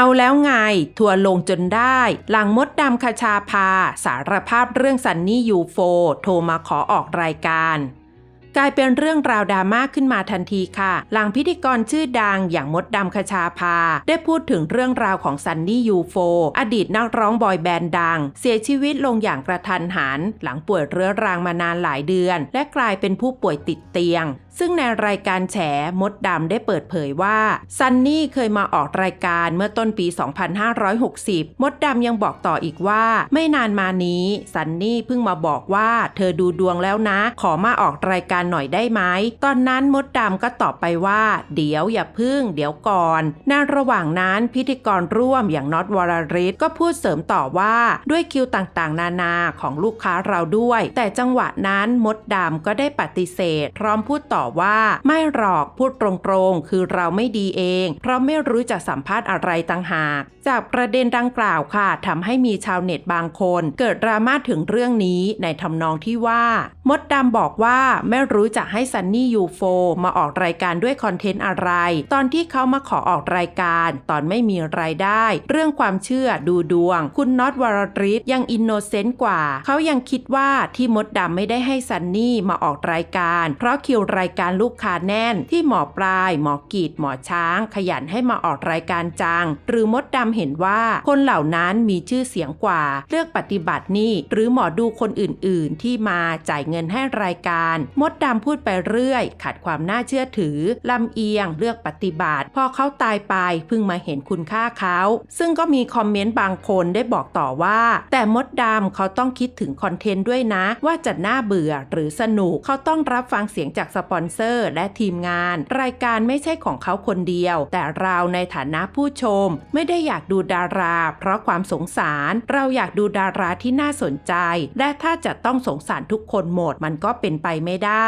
เอาแล้วไง ทัวร์ลงจนได้ หลังมดดำคชาพา สารภาพเรื่องซันนี่ยูโฟ โทรมาขอออกรายการ กลายเป็นเรื่องราวดราม่าขึ้นมาทันทีค่ะ หลังพิธีกรชื่อดังอย่างมดดำคชาพาได้พูดถึงเรื่องราวของซันนี่ยูโฟอดีตนักร้องบอยแบนด์ดัง เสียชีวิตลงอย่างกระทันหัน หลังป่วยเรื้อรังมานานหลายเดือน และกลายเป็นผู้ป่วยติดเตียง ซึ่งในรายการแฉมดดำได้เปิดเผยว่าซันนี่เคยมาออกรายการเมื่อต้นปี 2560 มดดำยังบอกต่ออีกว่า ไม่นานมานี้ซันนี่เพิ่งมาบอกว่า เธอดูดวงแล้วนะ ขอมาออกรายการหน่อยได้ไหม ตอนนั้นมดดำก็ตอบไปว่า เดี๋ยวอย่าพึ่ง เดี๋ยวก่อนในระหว่างนั้นพิธีกรร่วมอย่างน็อตวรริศก็พูดเสริมต่อว่าด้วยคิวต่างๆ นานาของลูกค้าเราด้วย แต่จังหวะนั้นมดดำก็ได้ปฏิเสธ พร้อมพูดต่อว่าไม่หรอกพูดตรงๆ คือเราไม่ดีเอง เพราะไม่รู้จะสัมภาษณ์อะไรต่างหาก จากประเด็นดังกล่าวค่ะทำให้มีชาวเน็ตบางคน เกิดดราม่าถึงเรื่องนี้ในทำนองที่ว่ามดดำบอกว่าไม่รู้จะให้ซันนี่ยูโฟมาออกรายการด้วยคอนเทนต์อะไร ตอนที่เขามาขอออกรายการ ตอนไม่มีรายได้ เรื่องความเชื่อดูดวง คุณน็อตวรริศยังอินโนเซนต์กว่า เขายังคิดว่าที่มดดำไม่ได้ให้ซันนี่มาออกรายการ เพราะคิวรายการลูกค้าแน่น ที่หมอปลาย หมอกีดหมอช้าง ขยันให้มาออกรายการจัง หรือมดดำเห็นว่าคนเหล่านั้นมีชื่อเสียงกว่า เลือกปฏิบัตินี่หรือหมอดูคนอื่นๆ ที่มาจ่ายเงินให้รายการ มดดำพูดไปเรื่อยขัดความน่าเชื่อถือ ลำเอียง เลือกปฏิบัติ พอเขาตายไปเพิ่งมาเห็นคุณค่าเขา ซึ่งก็มีคอมเมนต์บางคนได้บอกต่อว่า แต่มดดำเขาต้องคิดถึงคอนเทนต์ด้วยนะ ว่าจะน่าเบื่อหรือสนุกเขาต้องรับฟังเสียงจากสปอนเซอร์ และทีมงาน รายการไม่ใช่ของเขาคนเดียว แต่เราในฐานะผู้ชม ไม่ได้อยากดูดารา เพราะความสงสาร เราอยากดูดาราที่น่าสนใจ และถ้าจะต้องสงสารทุกคนหมดมันก็เป็นไปไม่ได้